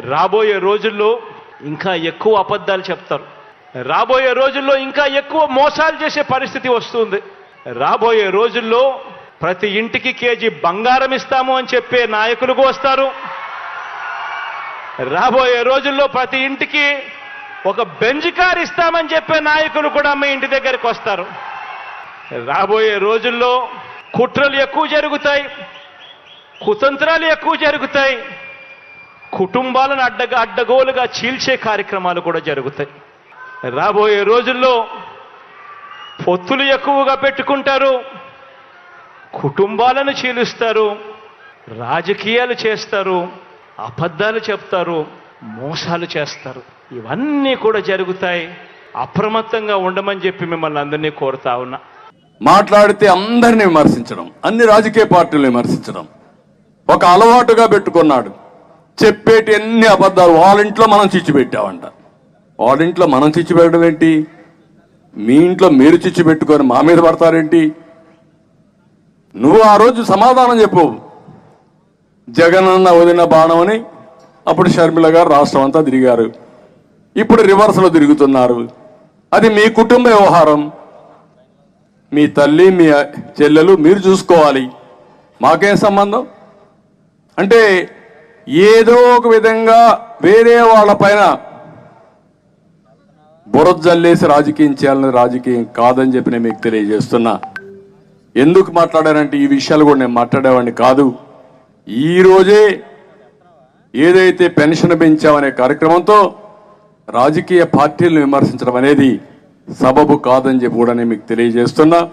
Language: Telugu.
రాబోయే రోజుల్లో ఇంకా ఎక్కువ అబద్ధాలు చెప్తారు. రాబోయే రోజుల్లో ఇంకా ఎక్కువ మోసాలు చేసే పరిస్థితి వస్తుంది. రాబోయే రోజుల్లో ప్రతి ఇంటికి కేజీ బంగారం ఇస్తాము అని చెప్పే నాయకులకు వస్తారు. రాబోయే రోజుల్లో ప్రతి ఇంటికి ఒక బెంజ్ కార్ ఇస్తామని చెప్పే నాయకులు కూడా మీ ఇంటి దగ్గరికి వస్తారు. రాబోయే రోజుల్లో కుట్రలు ఎక్కువ జరుగుతాయి. కుతంత్రాలు ఎక్కువ జరుగుతాయి. కుటుంబాలను అడ్డగా అడ్డగోలుగా చీల్చే కార్యక్రమాలు కూడా జరుగుతాయి. రాబోయే రోజుల్లో పొత్తులు ఎక్కువగా పెట్టుకుంటారు కుటుంబాలను చీలుస్తారు రాజకీయాలు చేస్తారు అబద్ధాలు చెప్తారు మోసాలు చేస్తారు. ఇవన్నీ కూడా జరుగుతాయి. అప్రమత్తంగా ఉండమని చెప్పి మిమ్మల్ని అందరినీ కోరుతా ఉన్నా. మాట్లాడితే అందరిని విమర్శించడం అన్ని రాజకీయ పార్టీలు విమర్శించడం ఒక అలవాటుగా పెట్టుకున్నాడు. చెప్పేటి అన్ని అబద్ధాలు? వాళ్ళ ఇంట్లో మనం చిచ్చిపెట్టామంట వాళ్ళ ఇంట్లో మనం చిచ్చిపెట్టడం ఏంటి? మీ ఇంట్లో మీరు చిచ్చు పెట్టుకొని మా మీద పడతారేంటి? నువ్వు ఆ రోజు సమాధానం చెప్పు. జగనన్న వదిన బాణం అని అప్పుడు షర్మిల గారు రాష్ట్రం అంతా తిరిగారు. ఇప్పుడు రివర్స్లో తిరుగుతున్నారు. అది మీ కుటుంబ వ్యవహారం. మీ తల్లి మీ చెల్లెలు మీరు చూసుకోవాలి. మాకేం సంబంధం? అంటే ఏదో ఒక విధంగా వేరే వాళ్ళ పైన బురద జల్లేసి రాజకీయం చేయాలని రాజకీయం కాదని చెప్పి నేను మీకు తెలియజేస్తున్నా. ఎందుకు మాట్లాడానంటే ఈ విషయాలు కూడా నేను మాట్లాడేవాడిని కాదు. ఈ రోజే ఏదైతే పెన్షన్ పెంచామనే కార్యక్రమంతో రాజకీయ పార్టీలను విమర్శించడం అనేది సబబు కాదని చెప్పి కూడా నేను మీకు తెలియజేస్తున్నా.